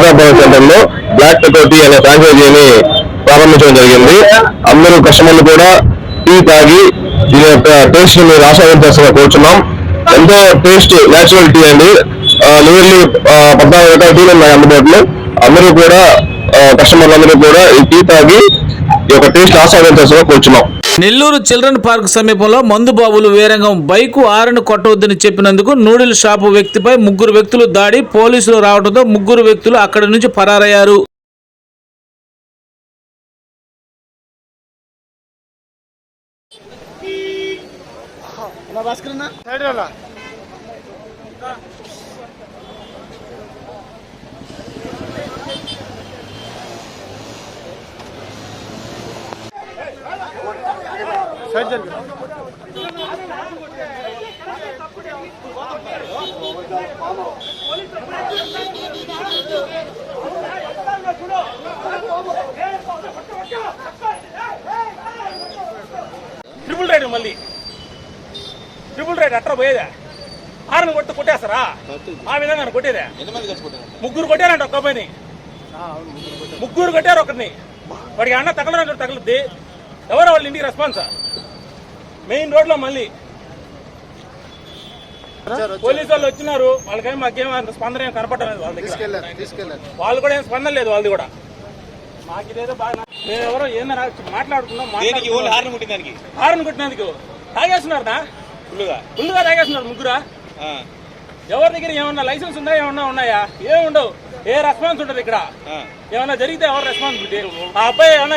Yadapuram centre black pepper tea అనే ఫ్రాంచైజీని ప్రారంభించడం జరిగింది. అందరూ కస్టమర్లు కూడా టీ తాగి దీని యొక్క టేస్ట్ మీరు ఆస్వాదించాల్సిన కోరుచున్నాం. ఎంతో టేస్ట్ నేచురల్ టీ అండి. నియర్లీ పద్నాలుగు రకాల టీలు ఉన్నాయి అందుబాటులో. అందరూ కూడా కస్టమర్లు అందరూ కూడా ఈ టీ తాగి ఈ యొక్క టేస్ట్ ఆస్వాదించాల్సిన కోరుచున్నాం. నెల్లూరు చిల్డ్రన్ పార్క్ సమీపంలో మందుబాబులు వేరంగం బైకు ఆరను కొట్టవద్దని చెప్పినందుకు నూడిల్ షాపు వ్యక్తిపై ముగ్గురు వ్యక్తులు దాడి పోలీసులు రావడంతో ముగ్గురు వ్యక్తులు అక్కడి నుంచి పరారయ్యారు. ట్రిపుల్ రైడ్ మళ్ళీ. ట్రిపుల్ రైడ్ అట్రా పోయేదా? హారన్ కొట్టి కొట్టేస్తారా? ఆ విధంగా కొట్టేదే? ముగ్గురు కొట్టారంట ఒక్క అబ్బాయిని ముగ్గురు కొట్టారు ఒకరిని. వాడికి అన్న తగలరా తగలుద్ది. ఎవరో వాళ్ళ ఇంటికి రెస్పాన్సా మెయిన్ రోడ్లో మళ్ళీ పోలీసు వాళ్ళు వచ్చినారు వాళ్ళకేం మాకేం స్పందన ఏం కనపడలేదు వాళ్ళ దగ్గర. వాళ్ళు కూడా ఏం స్పందన లేదు వాళ్ళది కూడా. మాకు ఇదేదో బాగా మేము ఎవరో ఏందన్నా మాట్లాడుతున్నాం దేనికి ఓన్లీ మాట్లాడుతున్నాం. Horn కొట్టిందానికి horn కొట్టినందుకు. తాగేస్తున్నారా ఫుల్గా ఫుల్గా తాగేస్తున్నారు ముగ్గురా? ఎవరి దగ్గర ఏమన్నా లైసెన్స్ ఉందా ఏమన్నా ఉన్నాయా? ఏం ఉండవు ఏ రెస్పాన్స్ ఉంటుంది ఇక్కడ? ఏమన్నా జరిగితే ఎవరు రెస్పాన్సిబిలిటీ ఆ అబ్బాయి ఏమన్నా